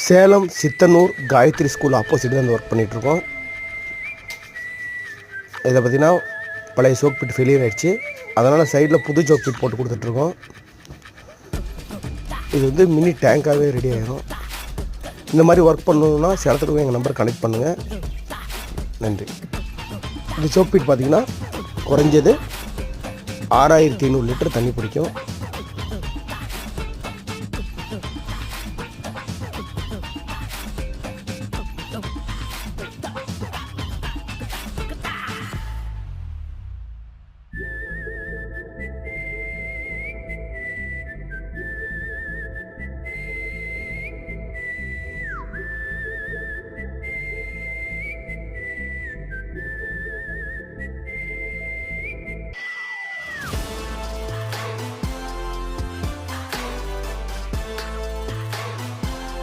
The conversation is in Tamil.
சேலம் சித்தனூர் காயத்ரி ஸ்கூல் ஆப்போசிட் தான் ஒர்க் பண்ணிகிட்ருக்கோம் இதை பார்த்தீங்கன்னா பழைய சோக் பிட் ஃபெயிலியர் ஆகிடுச்சு அதனால் சைடில் புது சோக் பிட் போட்டு கொடுத்துட்ருக்கோம். இது வந்து மினி டேங்காகவே ரெடி ஆகிடும் இந்த மாதிரி ஒர்க் பண்ணணுன்னா சேலத்துக்கு எங்கள் நம்பர் கனெக்ட் பண்ணுங்கள் நன்றி. இந்த சோக் பிட் பார்த்திங்கன்னா குறைஞ்சது ஆறாயிரத்தி ஐநூறு லிட்டர் தண்ணி பிடிக்கும்